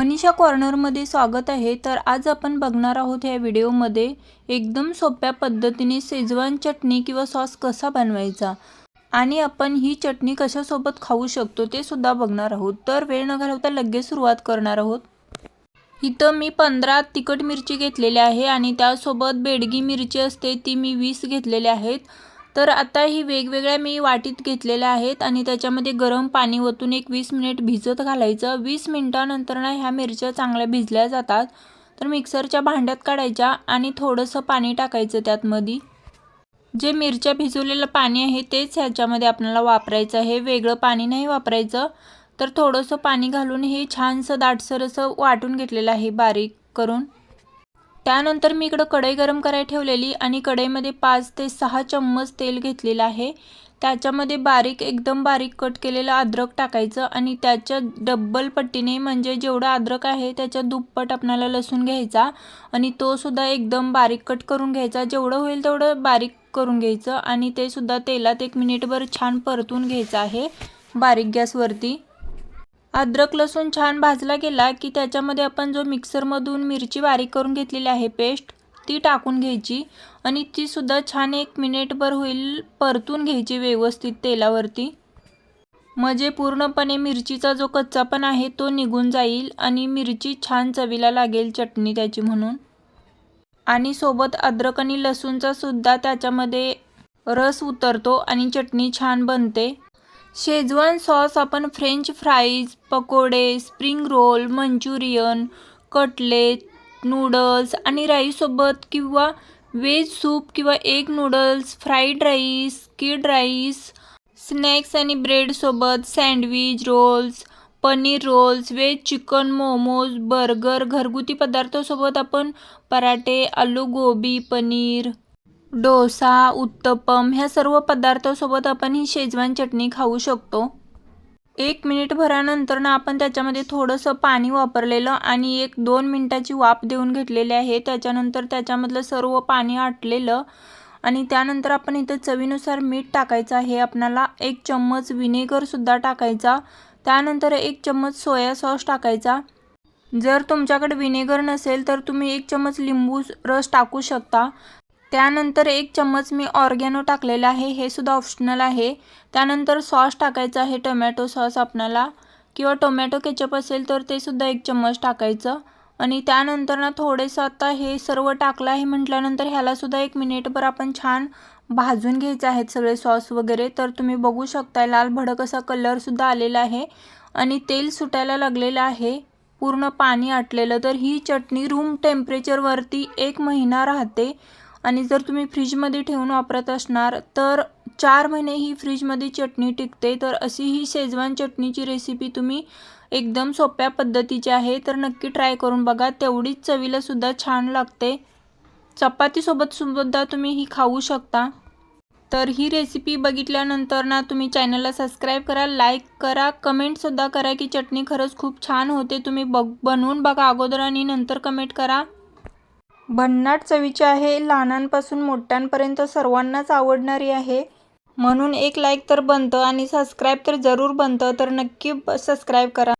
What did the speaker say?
मनीषा कॉर्नरमध्ये स्वागत आहे. तर आज आपण बघणार आहोत या व्हिडिओमध्ये एकदम सोप्या पद्धतीने शेजवान चटणी किंवा सॉस कसा बनवायचा आणि आपण ही चटणी कशासोबत खाऊ शकतो ते सुद्धा बघणार आहोत. तर वेळ न घालवता लगेच सुरुवात करणार आहोत. इथं मी पंधरा तिखट मिरची घेतलेली आहे आणि त्यासोबत बेडगी मिरची असते ती मी वीस घेतलेले आहेत. तर आता ही वेगवेगळ्या मी वाटीत घेतलेल्या आहेत आणि त्याच्यामध्ये गरम पाणी ओतून एक वीस मिनिट भिजत घालायचं. वीस मिनटानंतर ना ह्या मिरच्या चांगल्या भिजल्या जातात. तर मिक्सरच्या भांड्यात काढायच्या आणि थोडंसं पाणी टाकायचं त्यातमध्ये. जे मिरच्या भिजवलेलं पाणी आहे तेच ह्याच्यामध्ये आपल्याला वापरायचं आहे. वेगळं पाणी नाही वापरायचं. तर थोडंसं पाणी घालून हे छानसं दाटसर असं वाटून घेतलेलं आहे बारीक करून. त्यानंतर मी इकडं कढई गरम करायला ठेवलेली आणि कढईमध्ये पाच ते सहा चम्मच तेल घेतलेलं आहे. त्याच्यामध्ये बारीक एकदम बारीक कट केलेलं अद्रक टाकायचं आणि त्याच्या डब्बल पट्टीने म्हणजे जेवढं अद्रक आहे त्याच्या दुप्पट आपणाला लसूण घ्यायचा आणि तो सुद्धा एकदम बारीक कट करून घ्यायचा. जेवढं होईल तेवढं बारीक करून घ्यायचं आणि ते सुद्धा तेलात एक मिनिटभर छान परतून घ्यायचं आहे बारीक गॅसवरती. अद्रक लसूण छान भाजला गेला की त्याच्यामध्ये आपण जो मिक्सरमधून मिरची बारीक करून घेतलेली आहे पेस्ट ती टाकून घ्यायची. आणि तीसुद्धा छान एक मिनिटभर होईल परतून घ्यायची व्यवस्थित तेलावरती. म्हणजे पूर्णपणे मिरचीचा जो कच्चापण आहे तो निघून जाईल आणि मिरची छान चवीला लागेल चटणी त्याची म्हणून. आणि सोबत अद्रक आणि लसूणचा सुद्धा त्याच्यामध्ये रस उतरतो आणि चटणी छान बनते. शेजवान सॉस आपण french fries pakode spring roll manchurian cutlet noodles आणि राईससोबत किंवा वेज सूप किंवा एग नूडल्स फ्राईड राईस किड राईस स्नॅक्स आणि ब्रेडसोबत sandwich rolls paneer rolls veg chicken momos burger घरगुती पदार्थासोबत आपण पराठे आलू गोबी पनीर डोसा उत्तपम ह्या सर्व पदार्थासोबत आपण ही शेजवान चटणी खाऊ शकतो. एक मिनिट भरानंतर ना आपण त्याच्यामध्ये थोडंसं पाणी वापरलेलं आणि एक दोन मिनटाची वाफ देऊन घेतलेली आहे. त्याच्यानंतर त्याच्यामधलं सर्व पाणी आटलेलं आणि त्यानंतर आपण इथं चवीनुसार मीठ टाकायचं आहे. आपणाला एक चम्मच विनेगरसुद्धा टाकायचा. त्यानंतर एक चम्मच सोया सॉस टाकायचा. जर तुमच्याकडे विनेगर नसेल तर तुम्ही एक चम्मच लिंबू रस टाकू शकता. त्यानंतर एक चम्मच मी ऑर्गॅनो टाकलेला आहे. हे सुद्धा ऑप्शनल आहे. त्यानंतर सॉस टाकायचं आहे टोमॅटो सॉस आपणाला. किंवा टोमॅटो केचप असेल तर ते सुद्धा एक चम्मच टाकायचं. आणि त्यानंतर ना थोडेसं आता हे सर्व टाकलं आहे म्हटल्यानंतर ह्यालासुद्धा एक मिनिटभर आपण छान भाजून घ्यायचे आहेत सगळे सॉस वगैरे. तर तुम्ही बघू शकता लाल भडक असा कलरसुद्धा आलेला आहे. आणि तेल सुटायला लागलेलं आहे. पूर्ण पाणी आटलेलं. तर ही चटणी रूम टेम्परेचरवरती एक महिना राहते. आणि जर तुम्ही फ्रीजमध्ये ठेवून वापरत असणार तर चार महिने ही फ्रीजमध्ये चटणी टिकते. तर अशी ही शेजवान चटणीची रेसिपी तुम्ही एकदम सोप्या पद्धतीची आहे. तर नक्की ट्राय करून बघा. तेवढीच चवीलासुद्धा छान लागते. चपातीसोबत सुद्धा तुम्ही ही खाऊ शकता. तर ही रेसिपी बघितल्यानंतर ना तुम्ही चॅनलला सबस्क्राईब करा लाईक करा कमेंटसुद्धा करा की चटणी खरंच खूप छान होते. तुम्ही बघ बनवून बघा अगोदर आणि नंतर कमेंट करा. भन्नाट चवीची आहे लहानांपासून मोठ्यांपर्यंत सर्वांनाच आवडणारी आहे. म्हणून एक लाईक तर बनतं आणि सबस्क्राईब तर जरूर बनतं तर नक्की सबस्क्राईब करा.